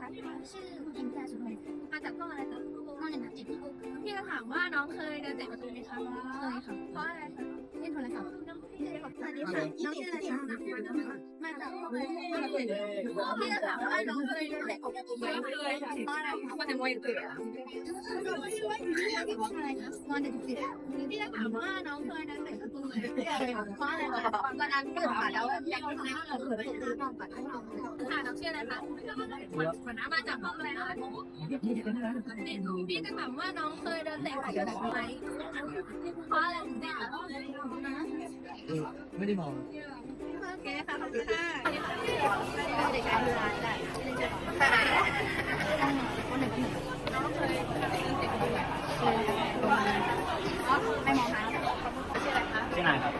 คะชื่ออิมแพรสุพรรณมาจากห้องอะไรคะมหนึ่งทับเจ็ดพี่จะถามว่าน้องเคยเดินเตะประตูไหมคะเคยค่ะเพราะอะไรคะเล่นโทรศัพท์ สวัสดีค่ะน้องชื่ออะไรคะมาจากห้อะไรพี่จะถามว่าน้องเคยเดินเตะประตูไหมเคยค่ะเพราะอะไรคะมันจะมวยเตะอะไรคะมหนึ่งทับเจ็ดพี่จะถามว่าน้องเคยเดินเตะประตูไหมเพราะอะไรตอนนั้นเกิดผ่าแล้วยังไม่ได้เราเคยไปดูน้องปัดให้น้องค่ะน้องชื่ออะไรคะมาจากห้องอะไรคะพี่จะถามว่าน้องเคยเดินเตะประตูไหมเพราะอะไรถึงเตะ ไม่ได้มองโอเคค่ะขอบคุณค่ะเด็กชายเวลาได้เล่นเจอคนหนึ่งคนหนึ่งน้องเคยเดินเตะประตูไหมไม่มองหาชื่ออะไรคะชื่อนายครับ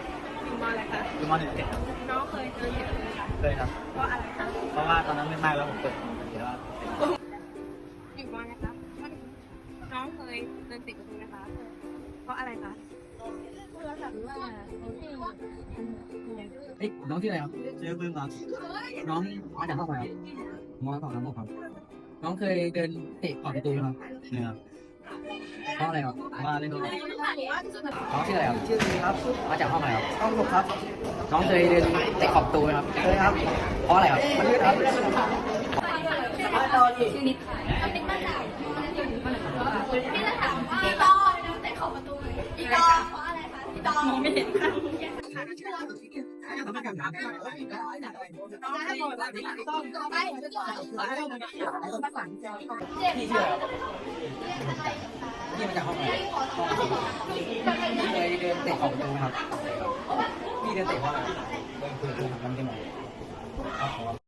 อยู่มอะไรคะอยู่มหนึ่งเจ็ดครับน้องเคยเดินเตะประตูไหมเคยครับเพราะอะไรคะเพราะว่าตอนนั้นไม่มากแล้วผมเปิดเยวว่าอยู่มอะไรคะน้องเคยเดินเตะประตูไหมคะเพราะอะไรคะ เคเอ้ยน้องชื่ออะไรครับชื่อปื้มครับ น้องมาจากห้องไหนครับมอสองน้องครับ น้องเคยเดินเตะขอบประตูไหมครับเนี่ยครับเพราะอะไรครับมาเล่นด้วยน้องชื่ออะไรครับชื่อครับมาจากห้องไหนครับห้องหกครับน้องเคยเดินเตะขอบประตูไหมครับเคยครับเพราะอะไรครับมันยืดครับชื่อนิดค่ะพี่จะถามว่าพี่ตอนเดินเตะขอบประตูไหมพี่ตอนเพราะอะไรคะพี่ตอนมอง ไม่เห็นค่ะเจ็บพี่ชื่ออะไรครับพี่มาจากห้องไหนพี่เคยเดินเตะขอบประตูครับพี่เดินเตะเพราะอะไรเดินเตะประตูทำกันยังไงครับ